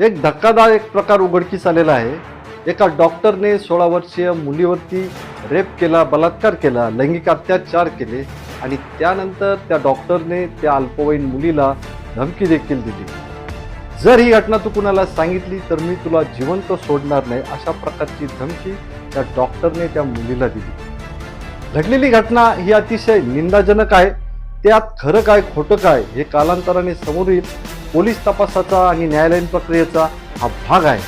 एक धक्कादायक प्रकार उघडकीस आलेला आहे. एका डॉक्टरने सोळा वर्षीय मुलीवरती रेप केला बलात्कार केला लैंगिक अत्याचार केले आणि त्यानंतर त्या डॉक्टरने त्या अल्पवयीन मुलीला धमकी देखील दिली. जर ही घटना तू कुणाला सांगितली तर मी तुला जिवंत सोडणार नाही अशा प्रकारची धमकी त्या डॉक्टरने त्या मुलीला दिली. घडलेली घटना ही अतिशय निंदाजनक आहे. त्यात खरं काय खोटं काय हे कालांतराने समोर येईल. पोलीस तपासाचा आणि न्यायालयीन प्रक्रियेचा हा भाग आहे.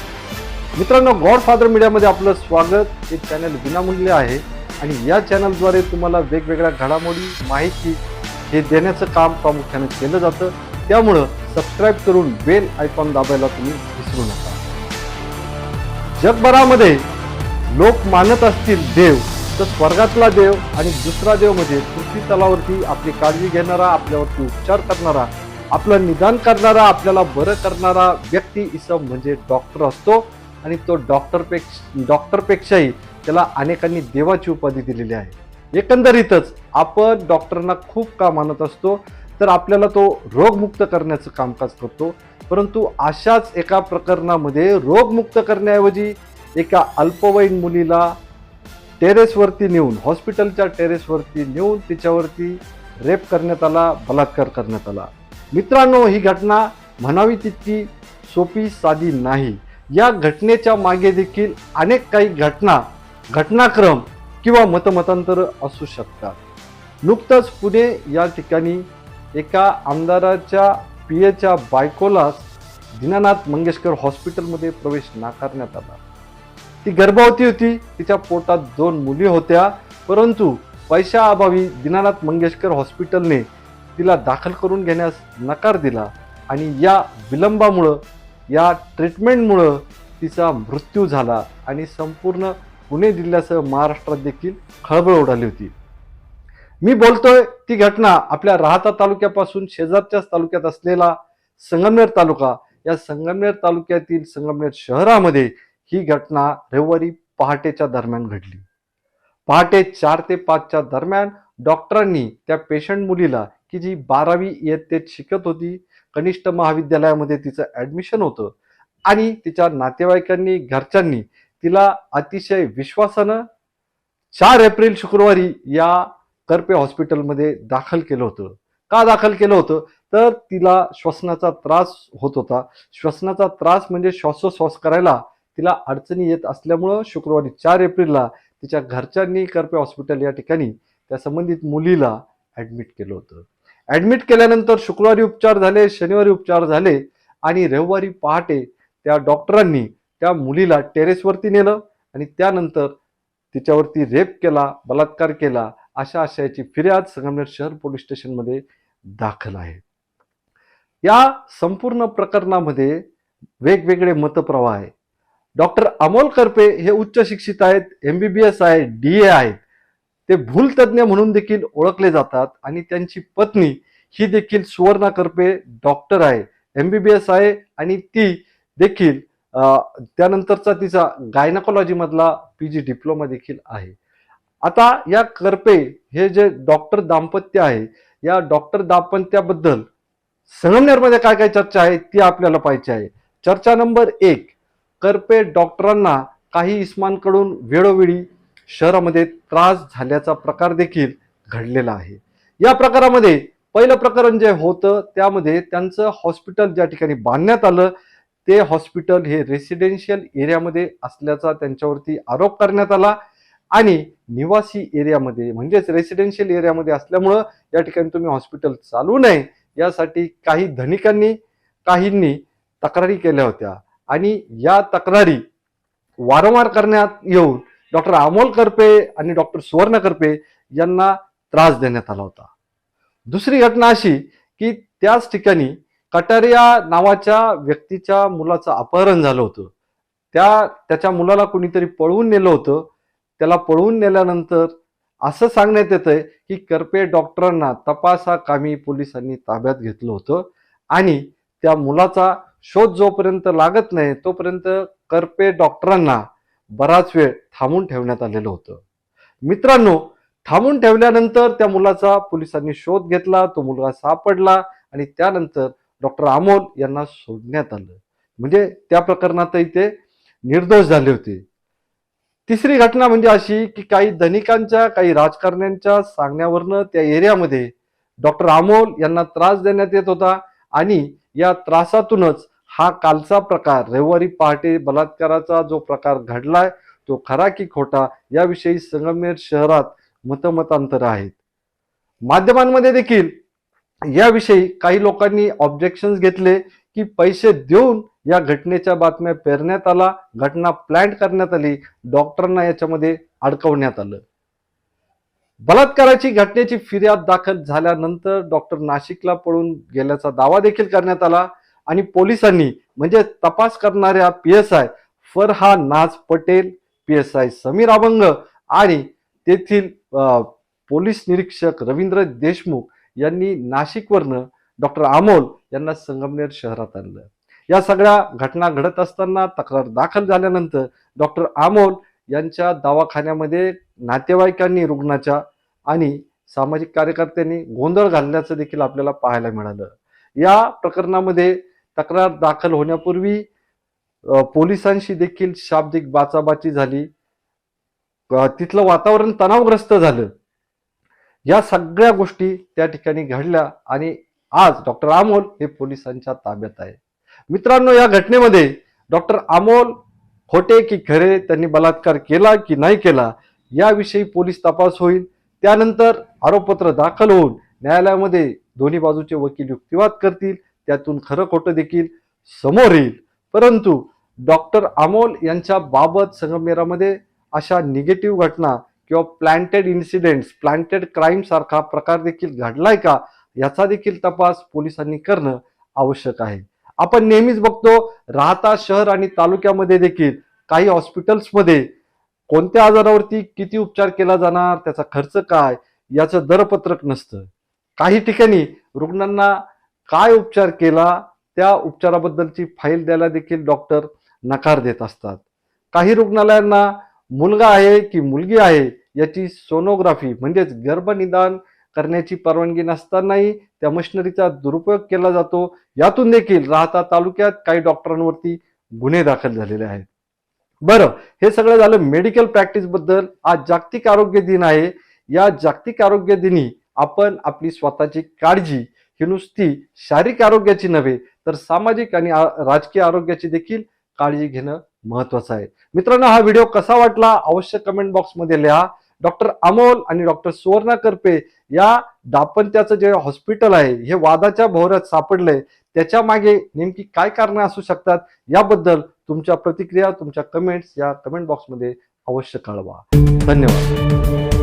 मित्रांनो गॉडफादर मीडियामध्ये आपलं स्वागत. हे चॅनल विनामूल्य आहे आणि या चॅनलद्वारे तुम्हाला वेगवेगळ्या घडामोडी माहिती हे देण्याचं काम प्रामुख्याने केलं जातं. त्यामुळं सबस्क्राईब करून बेल आयकॉन दाबायला तुम्ही विसरू नका. जगभरामध्ये लोक मानत असतील देव तर स्वर्गातला देव आणि दुसरा देव म्हणजे पृथ्वी तलावरती आपली काळजी घेणारा आपल्यावरती उपचार करणारा आपलं निदान करणारा आपल्याला बरं करणारा व्यक्ती इसम म्हणजे डॉक्टर असतो. आणि तो डॉक्टरपेक्ष डॉक्टरपेक्षाही त्याला अनेकांनी देवाची उपाधी दिलेली आहे. एकंदरीतच आपण डॉक्टरांना खूप का मानत असतो. तर आपल्याला तो रोगमुक्त करण्याचं कामकाज करतो. परंतु अशाच एका प्रकरणामध्ये रोगमुक्त करण्याऐवजी एका अल्पवयीन मुलीला टेरेसवरती नेऊन हॉस्पिटलच्या टेरेसवरती नेऊन तिच्यावरती रेप करण्यात आला बलात्कार करण्यात आला. मित्रांनो ही घटना म्हणावी तितकी सोपी साधी नाही. या घटनेच्या मागे देखील अनेक काही घटना घटनाक्रम किंवा मतमतांतर असू शकतात. नुकतंच पुणे या ठिकाणी एका आमदाराच्या पियेच्या बायकोलाच दीनानाथ मंगेशकर हॉस्पिटलमध्ये प्रवेश नाकारण्यात आला. ती गर्भवती होती तिच्या पोटात दोन मुली होत्या परंतु पैशाअभावी दीनानाथ मंगेशकर हॉस्पिटलने तिला दाखल करून घेण्यास नकार दिला आणि या विलंबामुळं या ट्रीटमेंटमुळं तिचा मृत्यू झाला आणि संपूर्ण पुणे जिल्ह्यासह महाराष्ट्रात देखील खळबळ उडाली होती. मी बोलतोय ती घटना आपल्या राहता तालुक्यापासून शेजारच्याच तालुक्यात असलेला संगमनेर तालुका. या संगमनेर तालुक्यातील संगमनेर शहरामध्ये ही घटना रविवारी पहाटेच्या दरम्यान घडली. पहाटे चार ते पाचच्या दरम्यान डॉक्टरांनी त्या पेशंट मुलीला की जी बारावी इयत्तेत शिकत होती कनिष्ठ महाविद्यालयामध्ये तिचं ऍडमिशन होतं आणि तिच्या नातेवाईकांनी घरच्यांनी तिला अतिशय विश्वासानं चार एप्रिल शुक्रवारी या करपे हॉस्पिटलमध्ये दाखल केलं होतं. का दाखल केलं होतं? तर तिला श्वसनाचा त्रास होत होता. श्वसनाचा त्रास म्हणजे श्वासोश्वास करायला तिला अडचणी येत असल्यामुळं शुक्रवारी चार एप्रिलला तिच्या घरच्यांनी करपे हॉस्पिटल या ठिकाणी त्या संबंधित मुलीला ॲडमिट केलं होतं. ऍडमिट केल्यानंतर शुक्रवारी उपचार झाले शनिवारी उपचार झाले आणि रविवारी पहाटे त्या डॉक्टरांनी त्या मुलीला टेरेसवरती नेलं आणि त्यानंतर तिच्यावरती रेप केला बलात्कार केला अशा आशयाची फिर्याद संगमनेर शहर पोलीस स्टेशनमध्ये दाखल आहे. या संपूर्ण प्रकरणामध्ये वेगवेगळे मतप्रवाह आहे डॉक्टर अमोल करपे हे उच्च शिक्षित आहेत एमबीबीएस आहे डी ए आहेत. ते भूलतज्ञ म्हणून देखील ओळखले जातात आणि त्यांची पत्नी ही देखील सुवर्णा करपे डॉक्टर आहे एम बी बी एस आहे आणि ती देखील त्यानंतरचा तिचा गायनाकोलॉजीमधला पी जी डिप्लोमा देखील आहे. आता या करपे हे जे डॉक्टर दाम्पत्य आहे या डॉक्टर दाम्पत्याबद्दल संगमनेरमध्ये काय काय चर्चा आहे ती आपल्याला पाहिजे आहे. चर्चा नंबर एक करपे डॉक्टरांना काही इस्मांकडून वेळोवेळी शहरामध्ये त्रास झाल्याचा प्रकार देखील घडलेला आहे. या प्रकारामध्ये पहिलं प्रकरण जे होतं त्यामध्ये त्यांचं हॉस्पिटल ज्या ठिकाणी बांधण्यात आलं ते हॉस्पिटल हे रेसिडेन्शियल एरियामध्ये असल्याचा त्यांच्यावरती आरोप करण्यात आला आणि निवासी एरियामध्ये म्हणजेच रेसिडेन्शियल एरियामध्ये असल्यामुळं या ठिकाणी तुम्ही हॉस्पिटल चालू नये यासाठी काही धनिकांनी काहींनी तक्रारी केल्या होत्या. आणि या तक्रारी वारंवार करण्यात येऊन डॉक्टर अमोल करपे आणि डॉक्टर सुवर्ण करपे यांना त्रास देण्यात आला होता. दुसरी घटना अशी की त्याच ठिकाणी कटारिया नावाच्या व्यक्तीच्या मुलाचं अपहरण झालं होतं. त्या त्याच्या मुलाला कुणीतरी पळवून नेलं होतं. त्याला पळवून नेल्यानंतर असं सांगण्यात येतंय की करपे डॉक्टरांना तपासाकामी पोलिसांनी ताब्यात घेतलं होतं आणि त्या मुलाचा शोध जोपर्यंत लागत नाही तोपर्यंत करपे डॉक्टरांना बराच वेळ थांबून ठेवण्यात आलेलं होतं. मित्रांनो थांबून ठेवल्यानंतर त्या मुलाचा पोलिसांनी शोध घेतला तो मुलगा सापडला आणि त्यानंतर डॉक्टर अमोल यांना सोडण्यात आलं. म्हणजे त्या प्रकरणातही ते निर्दोष झाले होते. तिसरी घटना म्हणजे अशी की काही धनिकांच्या काही राजकारण्यांच्या सांगण्यावरनं त्या एरियामध्ये डॉक्टर अमोल यांना त्रास देण्यात येत होता आणि या त्रासातूनच हा कालचा प्रकार रविवारी पहाटे बलात्काराचा जो प्रकार घडलाय तो खरा की खोटा याविषयी संगमनेर शहरात मतमतांतर आहेत. माध्यमांमध्ये देखील याविषयी काही लोकांनी ऑब्जेक्शन घेतले की पैसे देऊन या घटनेच्या बातम्या पेरण्यात आला घटना प्लॅन करण्यात आली डॉक्टरांना याच्यामध्ये अडकवण्यात आलं. बलात्काराची घटनेची फिर्याद दाखल झाल्यानंतर डॉक्टर नाशिकला पळून गेल्याचा दावा देखील करण्यात आला. आणि पोलिसांनी म्हणजे तपास करणाऱ्या P S I Farha Naaz Patel P S I Samir Abhang आणि तेथील पोलीस निरीक्षक रवींद्र देशमुख यांनी नाशिकवरनं डॉक्टर अमोल यांना संगमनेर शहरात आणलं. या सगळ्या घटना घडत असताना तक्रार दाखल झाल्यानंतर डॉक्टर अमोल यांच्या दवाखान्यामध्ये नातेवाईकांनी रुग्णाच्या आणि सामाजिक कार्यकर्त्यांनी गोंधळ घालण्याचं देखील आपल्याला पाहायला मिळालं. या प्रकरणामध्ये तक्रार दाखल होण्यापूर्वी पोलिसांशी देखील शाब्दिक बाचाबाची झाली. तिथलं वातावरण तणावग्रस्त झालं. या सगळ्या गोष्टी त्या ठिकाणी घडल्या आणि आज डॉक्टर अमोल हे पोलिसांच्या ताब्यात आहे. मित्रांनो या घटनेमध्ये डॉक्टर अमोल खोटे की खरे त्यांनी बलात्कार केला की नाही केला याविषयी पोलीस तपास होईल. त्यानंतर आरोपपत्र दाखल होऊन न्यायालयामध्ये दोन्ही बाजूचे वकील युक्तिवाद करतील. त्यातून खरं खोटं देखील समोर येईल. परंतु डॉक्टर अमोल यांच्या बाबत संगमेरामध्ये अशा निगेटिव्ह घटना किंवा प्लॅन्टेड इन्सिडेंट्स प्लॅन्टेड क्राईम सारखा प्रकार देखील घडलाय का याचा देखील तपास पोलिसांनी करणं आवश्यक आहे. आपण नेहमीच बघतो राहता शहर आणि तालुक्यामध्ये देखील काही हॉस्पिटल्समध्ये कोणत्या आजारावरती किती उपचार केला जाणार त्याचा खर्च काय याचं दरपत्रक नसतं. काही ठिकाणी रुग्णांना काय उपचार केला त्या उपचाराबद्दलची फाईल द्यायला देखील डॉक्टर नकार देत असतात. काही रुग्णालयांना मुलगा आहे की मुलगी आहे याची सोनोग्राफी म्हणजेच गर्भनिदान करण्याची परवानगी नसतानाही त्या मशिनरीचा दुरुपयोग केला जातो. यातून देखील राहता तालुक्यात काही डॉक्टरांवरती गुन्हे दाखल झालेले आहेत. बरं हे सगळं झालं मेडिकल प्रॅक्टिसबद्दल आज जागतिक आरोग्य दिन आहे. या जागतिक आरोग्य दिनी आपण आपली स्वतःची काळजी ही नुसती शारीरिक आरोग्याची नव्हे तर सामाजिक आणि राजकीय आरोग्याची देखील काळजी घेणं महत्वाचं आहे. मित्रांनो हा व्हिडिओ कसा वाटला अवश्य कमेंट बॉक्समध्ये लिहा. डॉक्टर अमोल आणि डॉक्टर सुवर्णा करपे या दापंत्याचं जे हॉस्पिटल आहे हे वादाच्या भोवऱ्यात सापडलंय. त्याच्यामागे नेमकी काय कारणं असू शकतात याबद्दल तुमच्या प्रतिक्रिया तुमच्या कमेंट्स या कमेंट बॉक्समध्ये अवश्य कळवा. धन्यवाद.